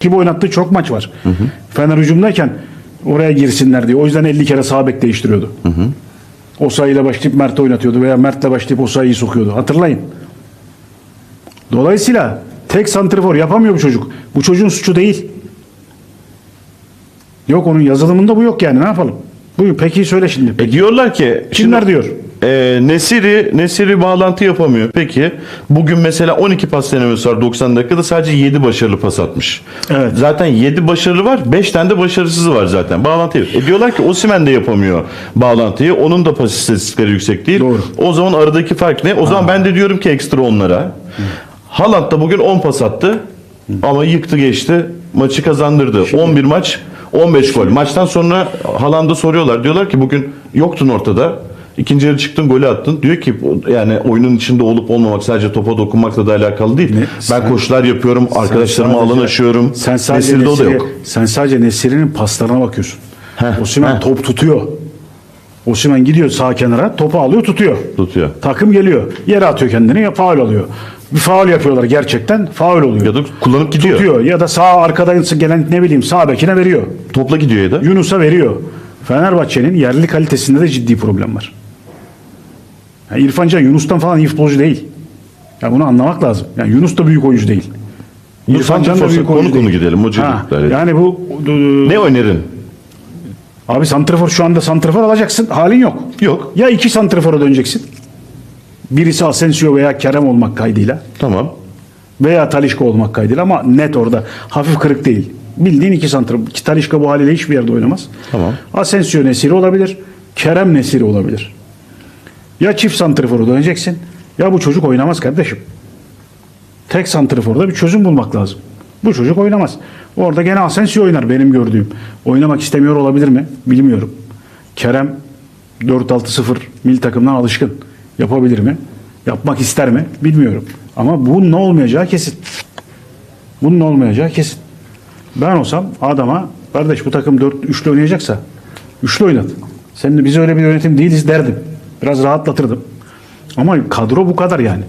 gibi oynattığı çok maç var. Fener hücumdayken oraya girsinler diye. O yüzden 50 kere sağ bek değiştiriyordu. O sayıyla başlayıp Mert oynatıyordu veya Mert'le başlayıp o sayıyı sokuyordu. Hatırlayın. Dolayısıyla tek santrifor yapamıyor bu çocuk. Bu çocuğun suçu değil. Yok onun yazılımında bu yok yani ne yapalım? Buyur peki söyle şimdi. E diyorlar ki Kimler şimdi, diyor? E, Nesiri Nesiri bağlantı yapamıyor. Peki bugün mesela 12 pas denemesi var 90 dakikada sadece 7 başarılı pas atmış. Evet. Zaten 7 başarılı var 5 tane de başarısızı var zaten. Bağlantı yok. E diyorlar ki Osimhen de yapamıyor bağlantıyı. Onun da pas istatistikleri yüksek değil. Doğru. O zaman aradaki fark ne? O zaman ben de diyorum ki ekstra onlara. Haaland da bugün 10 pas attı. Ama yıktı geçti. Maçı kazandırdı. 11 maç 15 gol. Maçtan sonra Haaland'a soruyorlar. Diyorlar ki bugün yoktun ortada. İkinci yarı çıktın golü attın. Diyor ki yani oyunun içinde olup olmamak sadece topa dokunmakla da alakalı değil. Ne? Ben Sen- koşular yapıyorum. Arkadaşlarıma sadece- alan aşıyorum. Sen sadece Nesir'de o da yok. Sen sadece Nesiri'nin paslarına bakıyorsun. Heh, Osimhen heh. top tutuyor. Osimhen gidiyor sağ kenara, topu alıyor, tutuyor. Tutuyor. Takım geliyor. Yere atıyor kendini, ya faul alıyor. Bir faul yapıyorlar gerçekten, faul oluyor. Ya da kullanıp gidiyor. tutuyor ya da sağ arkadan gelen ne bileyim sağ bekine veriyor. Topla gidiyor ya da. Yunus'a veriyor. Fenerbahçe'nin yerli kalitesinde de ciddi problem var. Ya İrfan Can Yunus'tan falan iyi futbolcu değil. Ya bunu anlamak lazım. Yani Yunus da büyük oyuncu değil. İrfan Can da büyük konu oyuncu konu değil. gidelim, hoca Ha, yani bu Ne önerin? abi santrafor şu anda santrafor alacaksın. Halin yok. Yok. Ya iki santrafora döneceksin. Birisi Asensio veya Kerem olmak kaydıyla Tamam. veya Talişka olmak kaydıyla ama net orada hafif kırık değil. Bildiğin iki santrafor. Talişka bu haliyle hiçbir yerde oynamaz. Tamam. Asensio Nesiri olabilir. Kerem Nesiri olabilir. Ya çift santrafora döneceksin ya bu çocuk oynamaz kardeşim. Tek santraforda bir çözüm bulmak lazım. Bu çocuk oynamaz. Orada gene Asensio oynar benim gördüğüm. Oynamak istemiyor olabilir mi? Bilmiyorum. Kerem 4-6-0 mil takımdan alışkın. Yapabilir mi? Yapmak ister mi? Bilmiyorum. Ama bunun ne olmayacağı kesin. Bunun olmayacağı kesin. Ben olsam adama kardeş bu takım 4 üçlü oynayacaksa üçlü oynat. Senin de biz öyle bir yönetim değiliz derdim. Biraz rahatlatırdım. Ama kadro bu kadar yani.